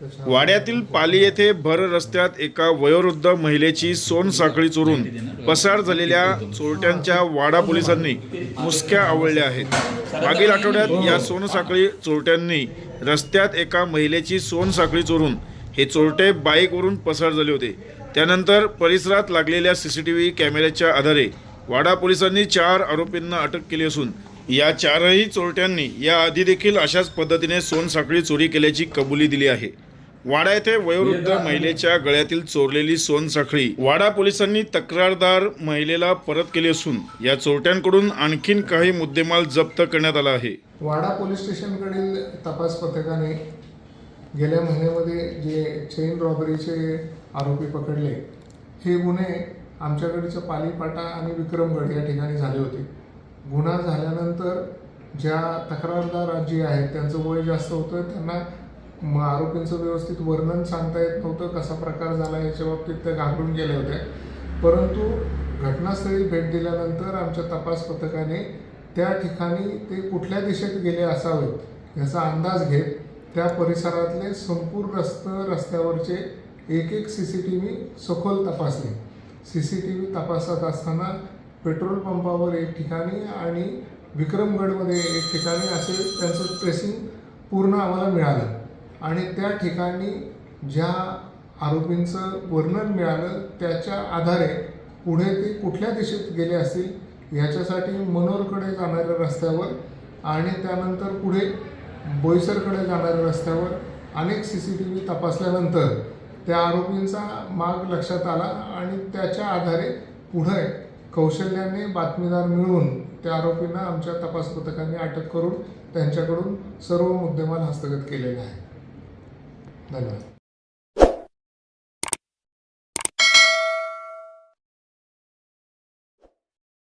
वाड्यातील पाली येथे भर रस्त्यात एका वयोवृद्ध महिलेची सोन साखळी चोरून पसार झालेल्या चोरट्यांच्या वाडा पोलिसांनी मुसक्या आवळल्या आहेत. मागील आठवड्यात या सोनसाखळी चोरट्यांनी रस्त्यात एका महिलेची सोन साखळी चोरून हे चोरटे बाईकवरून पसार झाले होते. त्यानंतर परिसरात लागलेल्या सी सी टी व्ही कॅमेऱ्याच्या आधारे वाडा पोलिसांनी चार आरोपींना अटक केली असून या चारही चोरट्यांनी याआधी देखील अशाच पद्धतीने सोनसाखळी चोरी केल्याची कबुली दिली आहे. वाडा येथे वयोवृद्ध महिलेच्या गळ्यातील चोरलेली सोनसाखळी वाडा पोलिसांनी तक्रारदार महिलेला परत केली असून या चोरट्यांकडून आणखीन काही मुद्देमाल जप्त करण्यात आला आहे. वाडा पोलीस स्टेशनकडील तपास पथकाने गेल्या महिन्यामध्ये जे चेन रॉबरीचे आरोपी पकडले हे गुन्हे आमच्याकडच्या पालीपाटा आणि विक्रमगड या ठिकाणी झाले होते. गुन्हा झाल्यानंतर ज्या तक्रारदार जी आहेत त्यांचं वय जास्त होतं त्यांना मग आरोपींचं व्यवस्थित वर्णन सांगता येत नव्हतं कसा प्रकार झाला याच्या बाबतीत त्या घाबरून गेल्या होत्या परंतु घटनास्थळी भेट दिल्यानंतर आमच्या तपास पथकाने त्या ठिकाणी ते कुठल्या दिशेत गेले असावेत याचा अंदाज घेत त्या परिसरातले संपूर्ण रस्त रस्त्यावरचे एक एक सी सी टी व्ही सखोल तपासले. सी सी टी व्ही तपासत असताना पेट्रोल पंपावर एक ठिकाणी आणि विक्रमगडमध्ये एक ठिकाणी असे त्यांचं ट्रेसिंग पूर्ण आम्हाला मिळालं. आणि त्या ठिकाणी ज्या आरोपींचं वर्णन मिळालं त्याच्या आधारे पुढे ते कुठल्या दिशेत गेले असतील याच्यासाठी मनोरकडे जाणाऱ्या रस्त्यावर आणि त्यानंतर पुढे बोईसरकडे जाणाऱ्या रस्त्यावर अनेक सी सी टी व्ही तपासल्यानंतर त्या आरोपींचा माग लक्षात आला आणि त्याच्या आधारे पुढे कौशल्याने बातमीदार मिळवून त्या आरोपींना आमच्या तपास पथकाने अटक करून त्यांच्याकडून सर्व मुद्देमाल हस्तगत केलेले आहे Bye.